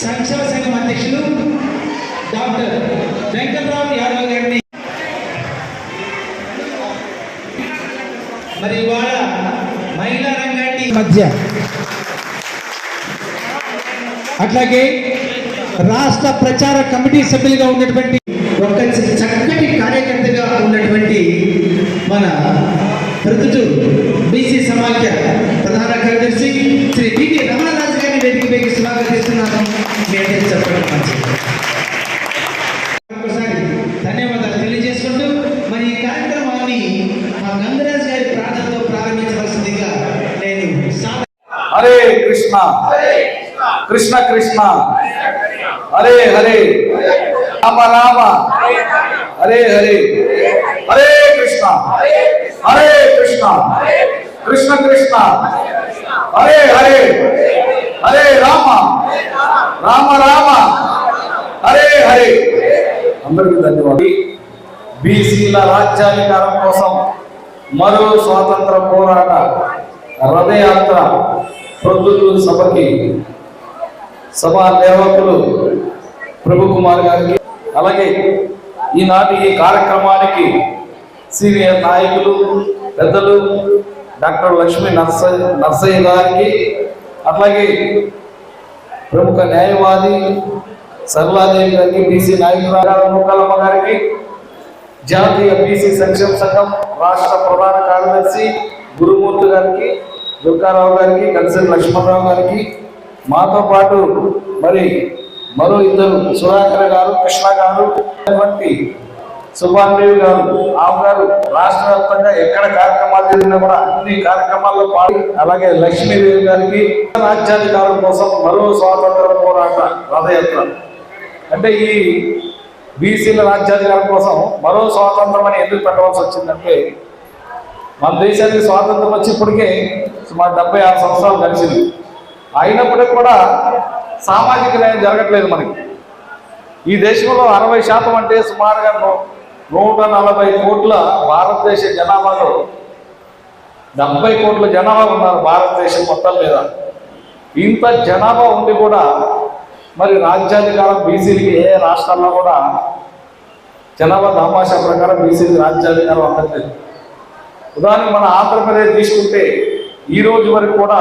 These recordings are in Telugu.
సంక్షేమ సంఘం అధ్యక్షులు డాక్టర్ వెంకట్రావు యాదవ్ గారిని. మరి ఇవాళ మహిళా రంగాన్ని మధ్య అట్లాగే రాష్ట్ర ప్రచార కమిటీ సభ్యులుగా ఉన్నటువంటి ఒక చక్కటి కార్యకర్తగా ఉన్నటువంటి మన ప్రొద్దుటూ బీసీ సమాఖ్య ప్రధాన కార్యదర్శి శ్రీ బివి రమణరాజు గారిని వేదికపైకి స్వాగతిస్తున్నాను కృష్ణ కృష్ణ కృష్ణ హరే హరే రామ రామ హరే హరే హరే కృష్ణ హరే కృష్ణ కృష్ణ కృష్ణ హరే హరే హరే రామ రామ రామ హరే హరే అందరికీ ధన్యవాదాలు. బీసీల రాజ్యాధికారం కోసం మరో స్వాతంత్ర పోరాట రథయాత్ర ప్రొద్దుటూరు సభకి సభా నిర్వాహకులు ప్రభు కుమార్ గారికి అలాగే ఈనాటి ఈ కార్యక్రమానికి సీనియర్ నాయకులు పెద్దలు డాక్టర్ లక్ష్మీ నర్స నర్సయ్య గారికి అట్లాగే ప్రముఖ న్యాయవాది సరళాదేవి గారికి బీసీ నాయకురాలు కలమ్మ గారికి జాతీయ బీసీ సంక్షేమ సంఘం రాష్ట్ర ప్రధాన కార్యదర్శి గురుమూర్తి గారికి దుర్గారావు గారికి కన్సల్ లక్ష్మణరావు గారికి మాతో పాటు మరి మరో ఇద్దరు సుధాకర్ గారు కృష్ణ గారు వంటి సుభాన్దేవి గారు ఆమె గారు రాష్ట్ర వ్యాప్తంగా ఎక్కడ కార్యక్రమాలు జరిగినా కూడా అన్ని కార్యక్రమాల్లో పాడి అలాగే లక్ష్మీదేవి గారికి రాజ్యాధికారం కోసం మరో స్వాతంత్ర పోరాట రథయాత్ర. అంటే ఈ బీసీల రాజ్యాధికారం కోసం మరో స్వాతంత్రం అని ఎందుకు పెట్టవలసి వచ్చిందంటే మన దేశానికి స్వాతంత్రం వచ్చి ఇప్పటికే సుమారు డెబ్బై ఆరు సంవత్సరాలు గడిచింది. అయినప్పటికీ కూడా సామాజిక న్యాయం జరగట్లేదు మనకి. ఈ దేశంలో అరవై శాతం అంటే సుమారుగా నూట నలభై కోట్ల భారతదేశ జనాభాలో డెబ్బై కోట్ల జనాభా ఉన్నారు భారతదేశం మొత్తం మీద. ఇంత జనాభా ఉండి కూడా మరి రాజ్యాధికారం బీసీలకి ఏ రాష్ట్రాల్లో కూడా జనాభా దామాషా ప్రకారం బీసీలకి రాజ్యాధికారం అందట్లేదు. ఉదాహరణకు మన ఆంధ్రప్రదేశ్ తీసుకుంటే ఈ రోజు వరకు కూడా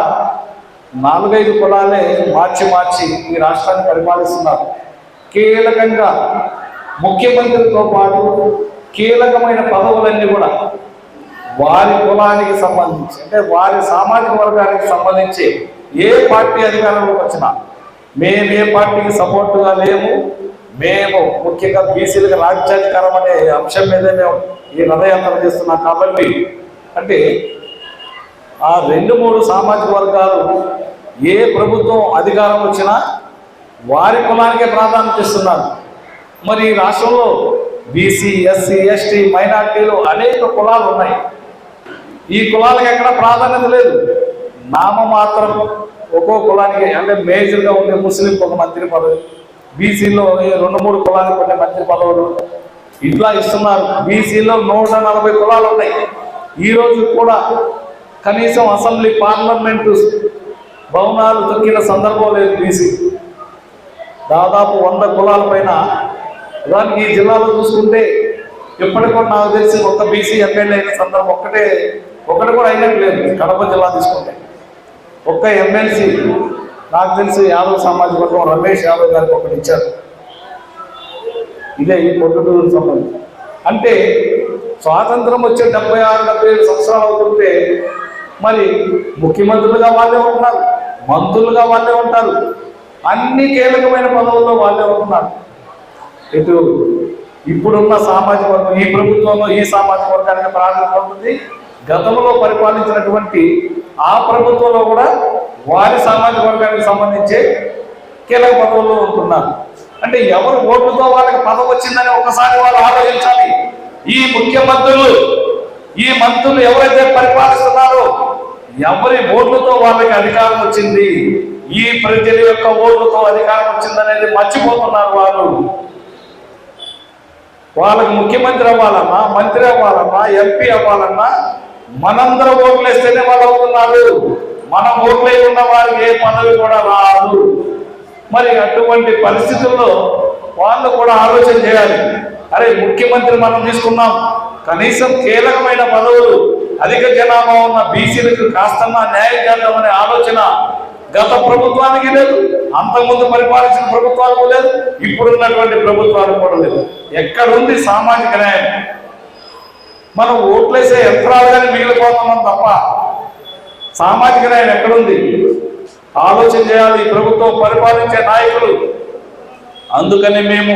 నాలుగైదు కులాలే మార్చి మార్చి ఈ రాష్ట్రాన్ని పరిపాలిస్తున్నారు. కీలకంగా ముఖ్యమంత్రితో పాటు కీలకమైన పదవులన్నీ కూడా వారి కులానికి సంబంధించి అంటే వారి సామాజిక వర్గానికి సంబంధించి ఏ పార్టీ అధికారంలోకి వచ్చినా మేమే పార్టీకి సపోర్టుగా లేము మేము ముఖ్యంగా బీసీలకు రాజ్యాధికారం అనే అంశం మీదే మేము ఈ రథయాత్ర చేస్తున్నాం కాబట్టి అంటే ఆ రెండు మూడు సామాజిక వర్గాలు ఏ ప్రభుత్వం అధికారం వచ్చినా వారి కులానికే ప్రాధాన్యత ఇస్తున్నారు. మరి ఈ రాష్ట్రంలో బీసీ ఎస్సీ ఎస్టీ మైనార్టీలు అనేక కులాలు ఉన్నాయి. ఈ కులాలకు ఎక్కడ ప్రాధాన్యత లేదు. నామ మాత్రం ఒక్కో కులానికి అంటే మేజర్గా ఉండే ముస్లింకి ఒక మంత్రి పదవి. బీసీలో రెండు మూడు కులాలు ఉండే మంత్రి పదవులు. ఇట్లా ఇస్తున్నారు. బీసీలో నూట నలభై కులాలు ఉన్నాయి. ఈ రోజు కూడా కనీసం అసెంబ్లీ పార్లమెంటు భవనాలు తొక్కిన సందర్భం లేదు బీసీ. దాదాపు వంద కులాల పైన దానికి ఈ జిల్లాలో చూసుకుంటే ఇప్పటికి నాకు తెలిసి ఒక్క బీసీ ఎమ్మెల్యే అయిన సందర్భం ఒక్కటే ఒకటి కూడా అయినట్లేదు కడప జిల్లా తీసుకుంటే ఒక్క ఎమ్మెల్సీ నాకు తెలిసి యాదవ్ సామాజిక వర్గం రమేష్ యాదవ్ గారికి ఒకటి ఇచ్చారు. ఇదే ఈ పొద్దుటూరు సంబంధించి అంటే స్వాతంత్రం వచ్చే డెబ్బై ఆరు డెబ్బై ఏడు సంవత్సరాలు అవుతుంటే మరి ముఖ్యమంత్రులుగా వాళ్ళే ఉంటున్నారు మంత్రులుగా వాళ్ళే ఉంటారు అన్ని కీలకమైన పదవుల్లో వాళ్ళే ఉంటున్నారు. ఇటు ఇప్పుడున్న సామాజిక వర్గం ఈ ప్రభుత్వంలో ఈ సామాజిక వర్గానికి ప్రాధాన్యత ఉంటుంది. గతంలో పరిపాలించినటువంటి ఆ ప్రభుత్వంలో కూడా వారి సామాజిక వర్గానికి సంబంధించి కీలక పదవుల్లో ఉంటున్నారు. అంటే ఎవరు ఓటుతో వాళ్ళకి పదవి వచ్చిందని ఒకసారి వాళ్ళు ఆలోచించాలి. ఈ ముఖ్యమంత్రులు ఈ మంత్రులు ఎవరైతే పరిపాలిస్తున్నారో ఎవరి ఓట్లతో వాళ్ళకి అధికారం వచ్చింది? ఈ ప్రజల యొక్క ఓట్లతో అధికారం వచ్చిందనేది మర్చిపోతున్నారు వారు. వాళ్ళకి ముఖ్యమంత్రి అవ్వాలన్నా మంత్రి అవ్వాలన్నా ఎంపీ అవ్వాలన్నా మనందరం ఓట్లు వేస్తేనే వాళ్ళు అవుతున్నారు. మన ఊర్లో ఉన్న వారికి ఏ పదవి కూడా రాదు. మరి అటువంటి పరిస్థితుల్లో వాళ్ళు కూడా ఆలోచన చేయాలి. అరే ముఖ్యమంత్రి మనం తీసుకున్నాం. కనీసం కీలకమైన పదవులు అధిక జనాభా ఉన్న బీసీలకు కాస్తన్నా న్యాయం చేద్దామనే ఆలోచన గత ప్రభుత్వానికి లేదు. అంతకుముందు పరిపాలించిన ప్రభుత్వాలకు లేదు. ఇప్పుడున్నటువంటి ప్రభుత్వాలకు కూడా లేదు. ఎక్కడుంది సామాజిక న్యాయం? మనం ఓట్లేసే యంత్రాలుగానే మిగిలిపోతున్నాం తప్ప సామాజిక న్యాయం ఎక్కడుంది? ఆలోచన చేయాలి ప్రభుత్వం పరిపాలించే నాయకులు. అందుకని మేము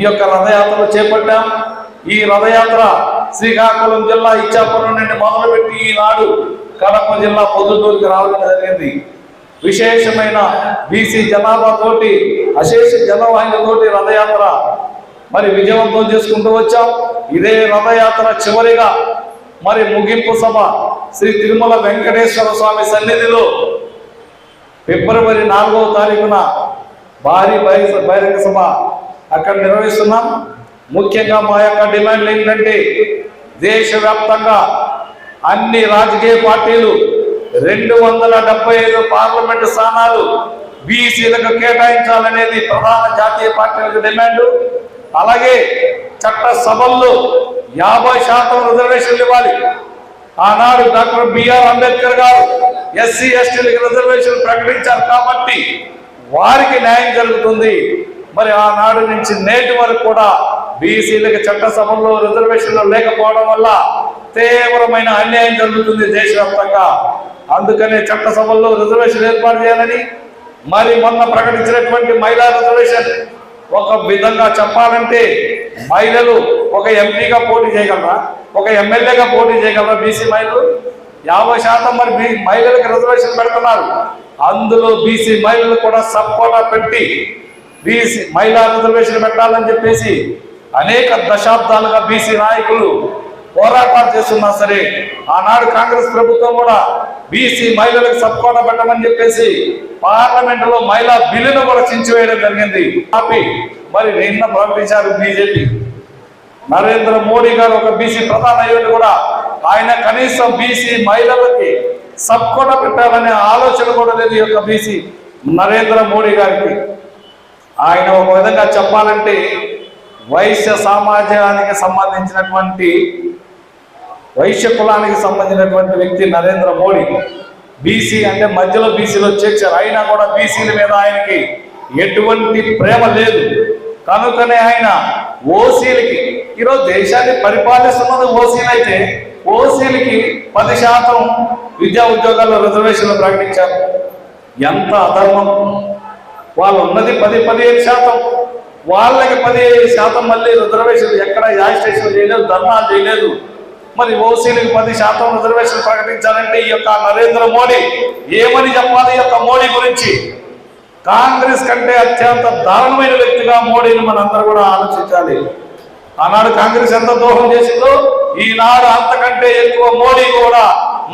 ఈ యొక్క రథయాత్ర చేపట్టాం. ఈ రథయాత్ర శ్రీకాకుళం జిల్లా ఇచ్చాపురం నుండి మొదలుపెట్టి ఈనాడు కడప జిల్లా పొద్దుటూరుకి రావడం జరిగింది. విశేషమైన బీసీ జనాభా తోటి అశేష జనవాహినితోటి రథయాత్ర. మరి విజయవంతం చేసుకుంటూ వచ్చాం. ఇదే రథయాత్ర చివరిగా మరి ముగింపు సభ శ్రీ తిరుమల వెంకటేశ్వర స్వామి సన్నిధిలో ఫిబ్రవరి నాలుగవ తారీఖున భారీ బహిరంగ బహిరంగ సభ అక్కడ నిర్వహిస్తున్నాం. ముఖ్యంగా మా యొక్క డిమాండ్లు ఏంటంటే దేశవ్యాప్తంగా అన్ని రాజకీయ పార్టీలు రెండు వందల డెబ్బై ఐదు పార్లమెంటు స్థానాలు బీసీలకు కేటాయించాలనేది ప్రధాన జాతీయ పార్టీలకు డిమాండ్. అలాగే చట్ట సభల్లో యాభై శాతం రిజర్వేషన్లు ఇవ్వాలి. ఆనాడు డాక్టర్ బిఆర్ అంబేద్కర్ గారు ఎస్సీ ఎస్టీలకు రిజర్వేషన్ ప్రకటించారు కాబట్టి వారికి న్యాయం జరుగుతుంది. మరి ఆనాడు నుంచి నేటి వరకు కూడా బీసీలకు చట్టసభల్లో రిజర్వేషన్లు లేకపోవడం వల్ల తీవ్రమైన అన్యాయం జరుగుతుంది దేశవ్యాప్తంగా. అందుకనే చట్టసభల్లో రిజర్వేషన్ ఏర్పాటు చేయాలని మరి మొన్న ప్రకటించినటువంటి మహిళా రిజర్వేషన్ ఒక విధంగా చెప్పాలంటే మహిళలు ఒక ఎంపీగా పోటీ చేయగలరా? ఒక ఎమ్మెల్యేగా పోటీ చేయగలరా బీసీ మహిళలు? యాభై శాతం మరి బీ- మహిళలకు రిజర్వేషన్ పెడుతున్నారు. అందులో బీసీ మహిళలు కూడా సపోటా పెట్టి బీసీ మహిళా రిజర్వేషన్ పెట్టాలని చెప్పేసి అనేక దశాబ్దాలుగా బీసీ నాయకులు పోరాటాలు చేస్తున్నా సరే ఆనాడు కాంగ్రెస్ ప్రభుత్వం కూడా బీసీ మహిళలకు సపోర్ట్ పెట్టమని చెప్పేసి పార్లమెంట్లో మహిళా బిల్లును కూడా చించివేయడం జరిగింది. మరి నిన్న ప్రకటించారు బీజేపీ. నరేంద్ర మోడీ గారు ఒక బీసీ ప్రధాన అయ్యుడు కూడా ఆయన కనీసం బీసీ మహిళలకి సబ్కోట పెట్టాలనే ఆలోచన కూడా లేదు ఈ యొక్క బీసీ నరేంద్ర మోడీ గారికి. ఆయన ఒక విధంగా చెప్పాలంటే వైశ్య సమాజానికి సంబంధించినటువంటి వైశ్య కులానికి సంబంధించినటువంటి వ్యక్తి నరేంద్ర మోడీ బీసీ అంటే మధ్యలో బీసీలో చేర్చారు. అయినా కూడా బీసీల మీద ఆయనకి ఎటువంటి ప్రేమ లేదు. కనుకనే ఆయన ఓసీలకి ఈరోజు దేశాన్ని పరిపాలిస్తున్నది ఓసీలైతే ఓసీలకి పది శాతం విద్యా ఉద్యోగాల్లో రిజర్వేషన్లు ప్రకటించారు. ఎంత అధర్మం! వాళ్ళు ఉన్నది పది పదిహేను శాతం. వాళ్ళకి పదిహేను శాతం మళ్ళీ రిజర్వేషన్ ఎక్కడ యాజిస్ట్రేషన్ చేయలేదు ధర్నాలు చేయలేదు. మరి ఓసీలకు పది శాతం రిజర్వేషన్ ప్రకటించాలంటే ఈ యొక్క నరేంద్ర మోడీ ఏమని చెప్పాలి? ఈ యొక్క మోడీ గురించి. కాంగ్రెస్ కంటే అత్యంత దారుణమైన వ్యక్తిగా మోడీని మనందరూ కూడా ఆలోచించాలి. ఆనాడు కాంగ్రెస్ ఎంత ద్రోహం చేసిందో ఈనాడు అంతకంటే ఎక్కువ మోడీ కూడా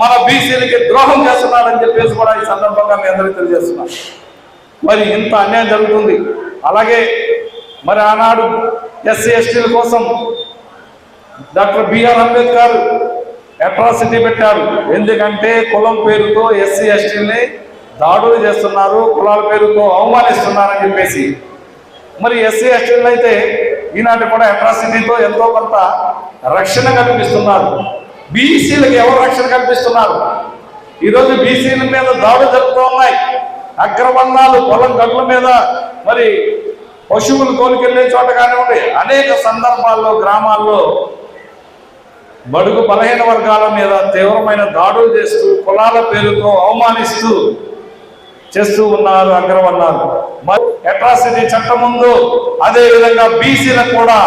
మన బీసీలకి ద్రోహం చేస్తున్నాడని చెప్పేసి కూడా ఈ సందర్భంగా మీ అందరికీ తెలియజేస్తున్నాం మరి ఇంత అన్యాయం జరుగుతుంది. అలాగే మరి ఆనాడు ఎస్సీ ఎస్టీల కోసం డాక్టర్ బిఆర్ అంబేద్కర్ అట్రాసిటీ పెట్టారు. ఎందుకంటే కులం పేరుతో ఎస్సీ ఎస్టీని దాడులు చేస్తున్నారు కులాల పేరుతో అవమానిస్తున్నారని చెప్పేసి. మరి ఎస్సీ ఎస్టీలు అయితే ఈనాటి కూడా అట్రాసిటీతో ఎంతో కొంత రక్షణ కల్పిస్తున్నారు. బీసీలకు ఎవరు రక్షణ కల్పిస్తున్నారు? ఈరోజు బీసీల మీద దాడులు జరుగుతూ ఉన్నాయి. అగ్రవర్ణాలు పొలం గడ్ల మీద మరి పశువులు తోలుకెళ్ళే చోట కానివ్వండి అనేక సందర్భాల్లో గ్రామాల్లో బడుగు బలహీన వర్గాల మీద తీవ్రమైన దాడులు చేస్తూ కులాల పేరుతో అవమానిస్తూ చేస్తూ ఉన్నారు అగ్రవర్ణాలు. అట్రాసిటీ చట్టం ముందు అదే విధంగా బీసీలకు కూడా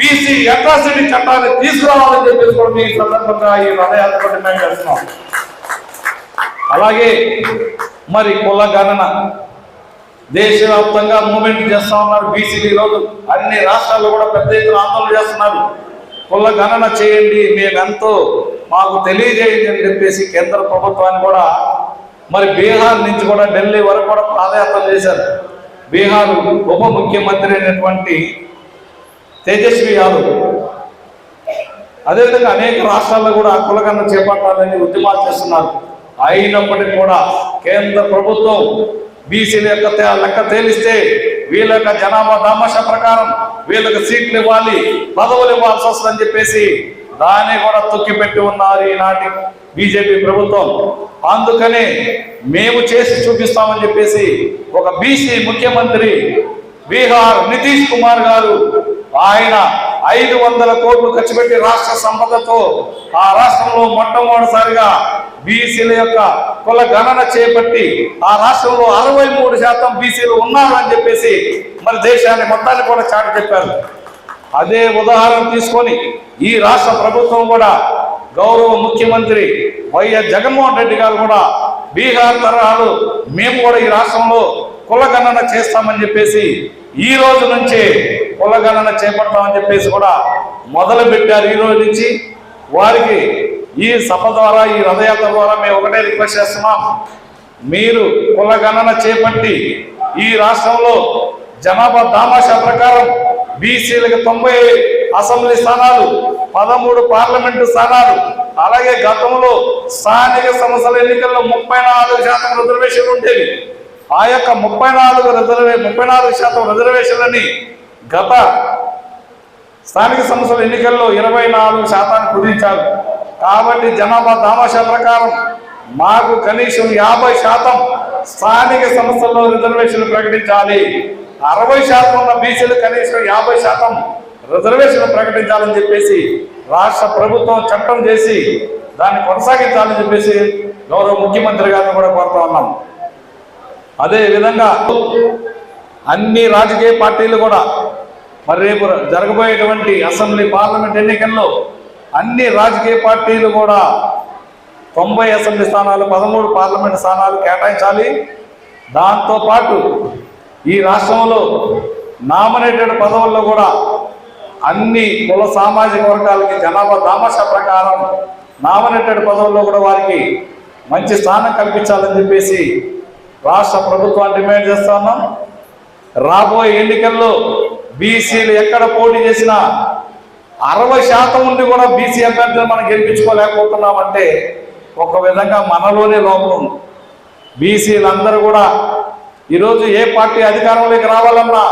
బీసీ అట్రాసిటీ చట్టాన్ని తీసుకురావాలని చెప్పేసి కూడా మీ సందర్భంగా ఈ రథయాత్ర డిమాండ్ చేస్తున్నాం. అలాగే మరి కుల గణన దేశవ్యాప్తంగా మూమెంట్ చేస్తా ఉన్నారు బీసీలు ఈరోజు. అన్ని రాష్ట్రాల్లో కూడా పెద్ద ఎత్తున ఆందోళన చేస్తున్నారు. కుల గణన చేయండి మేమెంతో మాకు తెలియజేయండి అని చెప్పేసి కేంద్ర ప్రభుత్వాన్ని కూడా మరి బీహార్ నుంచి కూడా ఢిల్లీ వరకు కూడా పాదయాత్ర చేశారు. బీహార్ ఉప ముఖ్యమంత్రి అయినటువంటి తేజస్వి యాదవ్. అదేవిధంగా అనేక రాష్ట్రాల్లో కూడా కులగన్న చేపట్టాలని ఉద్యమాలు చేస్తున్నారు. అయినప్పటికీ కూడా కేంద్ర ప్రభుత్వం బీసీల యొక్క లెక్క తేలిస్తే వీళ్ళ యొక్క జనాభా దామాష ప్రకారం వీళ్ళకి సీట్లు ఇవ్వాలి పదవులు ఇవ్వాల్సి వస్తుందని చెప్పేసి దాన్ని కూడా తొక్కిపెట్టి ఉన్నారు ఈనాటి బీజేపీ ప్రభుత్వం. అందుకనే మేము చేసి చూపిస్తామని చెప్పేసి ఒక బీసీ ముఖ్యమంత్రి బీహార్ నితీష్ కుమార్ గారు ఆయన ఐదు వందల కోట్లు ఖర్చు పెట్టి రాష్ట్ర సంపదతో ఆ రాష్ట్రంలో మొట్టమొదటిసారిగా బీసీల యొక్క కుల గణన చేపట్టి ఆ రాష్ట్రంలో అరవై మూడు శాతం బీసీలు ఉన్నారని చెప్పేసి మరి దేశాన్ని మొత్తాన్ని కూడా చాటి చెప్పారు. అదే ఉదాహరణ తీసుకొని ఈ రాష్ట్ర ప్రభుత్వం కూడా గౌరవ ముఖ్యమంత్రి వైఎస్ జగన్మోహన్ రెడ్డి గారు కూడా బీహార్ తరహాలు మేము కూడా ఈ రాష్ట్రంలో కులగణన చేస్తామని చెప్పేసి ఈ రోజు నుంచే కులగణన చేపడతామని చెప్పేసి కూడా మొదలు పెట్టారు ఈ రోజు నుంచి. వారికి ఈ సభ ద్వారా ఈ రథయాత్ర ద్వారా మేము ఒకటే రిక్వెస్ట్ చేస్తున్నాం. మీరు కులగణన చేపట్టి ఈ రాష్ట్రంలో జనాభా దామాషా ప్రకారం బీసీలకు తొంభై అసెంబ్లీ స్థానాలు పదమూడు పార్లమెంటు స్థానాలు అలాగే గతంలో స్థానిక సంస్థల ఎన్నికల్లో ముప్పై నాలుగు శాతం రిజర్వేషన్లు ఉండేవి. ఆ యొక్క ముప్పై నాలుగు రిజర్వే ముప్పై నాలుగు శాతం రిజర్వేషన్లని గత స్థానిక సంస్థల ఎన్నికల్లో ఇరవై నాలుగు శాతాన్ని కుదించారు. కాబట్టి జనాభా దామాషా ప్రకారం మాకు కనీసం యాభై శాతం స్థానిక సంస్థల్లో రిజర్వేషన్లు ప్రకటించాలి. అరవై శాతం ఉన్న బీసీలు కనీసం యాభై శాతం రిజర్వేషన్లు ప్రకటించాలని చెప్పేసి రాష్ట్ర ప్రభుత్వం చట్టం చేసి దాన్ని కొనసాగించాలని చెప్పేసి గౌరవ ముఖ్యమంత్రి గారిని కూడా కోరుతా ఉన్నాం. అదే విధంగా అన్ని రాజకీయ పార్టీలు కూడా మరి రేపు జరగబోయేటువంటి అసెంబ్లీ పార్లమెంట్ ఎన్నికల్లో అన్ని రాజకీయ పార్టీలు కూడా తొంభై అసెంబ్లీ స్థానాలు పదమూడు పార్లమెంట్ స్థానాలు కేటాయించాలి. దాంతో పాటు ఈ రాష్ట్రంలో నామినేటెడ్ పదవుల్లో కూడా అన్ని కుల సామాజిక వర్గాలకి జనాభా దామాష ప్రకారం నామినేటెడ్ పదవుల్లో కూడా వారికి మంచి స్థానం కల్పించాలని చెప్పేసి రాష్ట్ర ప్రభుత్వాన్ని డిమాండ్ చేస్తున్నాం రాబోయే ఎన్నికల్లో బీసీలు ఎక్కడ పోటీ చేసినా అరవై శాతం ఉండి కూడా బీసీ అభ్యర్థులు మనం గెలిపించుకోలేకపోతున్నామంటే ఒక విధంగా మనలోనే లోపం ఉంది. బీసీలందరూ కూడా ఈరోజు ఏ పార్టీ అధికారంలోకి రావాలన్నా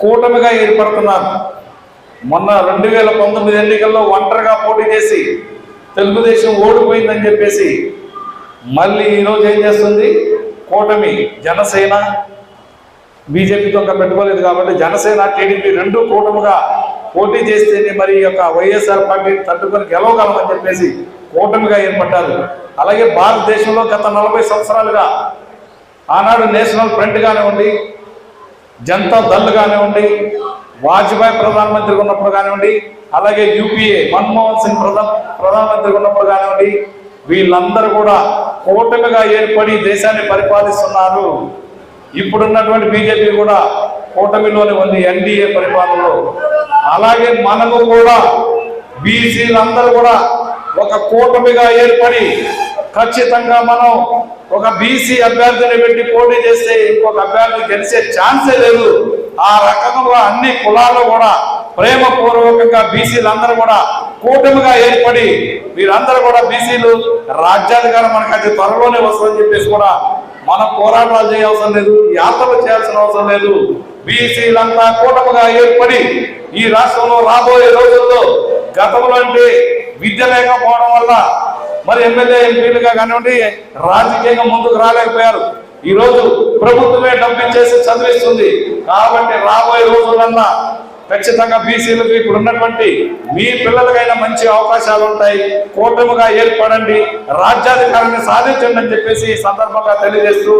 కూటమిగా ఏర్పడుతున్నారు. మొన్న రెండు వేల పంతొమ్మిది ఎన్నికల్లో ఒంటరిగా పోటీ చేసి తెలుగుదేశం ఓడిపోయిందని చెప్పేసి మళ్ళీ ఈరోజు ఏం చేస్తుంది? కూటమి జనసేన బీజేపీతో ఇంకా పెట్టుకోలేదు కాబట్టి జనసేన టీడీపీ రెండు కూటమిగా పోటీ చేస్తేనే మరి ఈ యొక్క వైఎస్ఆర్ పార్టీని తట్టుకొని గెలవగలమని చెప్పేసి కూటమిగా ఏర్పడ్డారు. అలాగే భారతదేశంలో గత నలభై సంవత్సరాలుగా ఆనాడు నేషనల్ ఫ్రంట్ కానివ్వండి జనతా దళ్ కానివ్వండి వాజ్పేయి ప్రధానమంత్రిగా ఉన్నప్పుడు కానివ్వండి అలాగే యూపీఏ మన్మోహన్ సింగ్ ప్రధాన ప్రధానమంత్రిగా ఉన్నప్పుడు కానివ్వండి వీళ్ళందరూ కూడా కూటమిగా ఏర్పడి దేశాన్ని పరిపాలిస్తున్నారు. ఇప్పుడున్నటువంటి బీజేపీ కూడా కూటమిలోనే ఉంది ఎన్డీఏ పరిపాలనలో. అలాగే మనము కూడా బీసీలందరూ కూడా ఒక కూటమిగా ఏర్పడి ఖచ్చితంగా మనం ఒక బీసీ అభ్యర్థిని పెట్టి పోటీ చేస్తే ఇంకొక అభ్యర్థి గెలిచే ఛాన్సే లేదు. ఆ రకంగా అన్ని కులాలు కూడా ప్రేమపూర్వకంగా బీసీలందరూ కూడా కూటమిగా ఏర్పడి వీరందరూ కూడా బీసీలు రాజ్యాధికారం మనకు త్వరలోనే వస్తుందని చెప్పేసి కూడా మనం పోరాటాలు చేయాల్సిన లేదు యాత్రలు చేయాల్సిన అవసరం లేదు. బీసీలంతా కూటమిగా ఏర్పడి ఈ రాష్ట్రంలో రాబోయే రోజుల్లో గతంలో అంటే విద్య లేకపోవడం వల్ల మరి ఎమ్మెల్యే ఎంపీలుగా కానివ్వండి రాజకీయంగా ముందుకు రాలేకపోయారు. ఈ రోజు ప్రభుత్వమే డబ్బిచ్చేసి చదివిస్తుంది. కాబట్టి రాబోయే రోజులన్నా ఖచ్చితంగా బీసీలకు ఇప్పుడు ఉన్నటువంటి మీ పిల్లలకైనా మంచి అవకాశాలు ఉంటాయి. కూటమిగా ఏర్పడండి. రాజ్యాధికారాన్ని సాధించండి అని చెప్పేసి ఈ సందర్భంగా తెలియజేస్తూ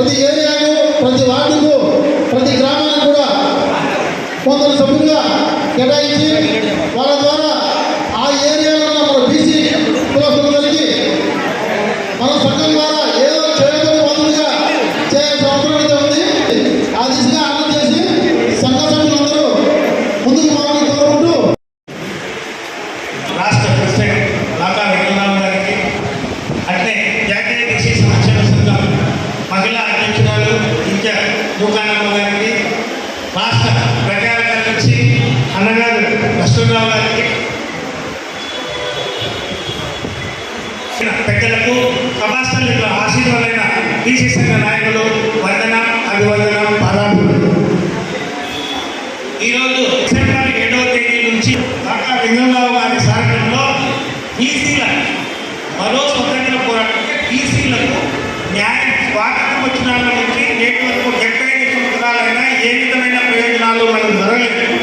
ప్రతి ఏరియాకు ప్రతి వార్డుకు ప్రతి గ్రామానికి కూడా కొందరు సభ్యులుగా కేటాయించి కృషి నాయకులు వందనం అభివందనం పాదాభివందనం. ఈరోజు సెప్టెంబర్ ఏడవ తేదీ నుంచి డాక్టర్ లింగంరావు గారి సారథ్యంలో బీసీల మరో స్వతంత్ర పోరాటం బీసీలకు న్యాయ స్వాతంత్రం వచ్చిన నుంచి నేటి వరకు డెబ్బై ఐదు సంవత్సరాలైనా ఏ విధమైన ప్రయోజనాలు మనం జరగలేదు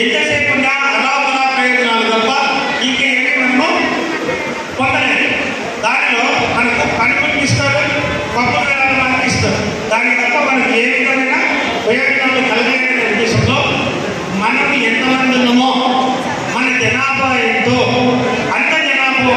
ఎంతసేపు అలా ప్రయోజనాలు తప్ప ఇంకేమో పొందలేదు దాన్ని తప్ప మనకి ఏ విధమైన ప్రయోజనాలు కలగలేని ఉద్దేశంలో మనం ఎంతమంది ఉన్నామో మన జనాభా ఎంతో అంత జనాభా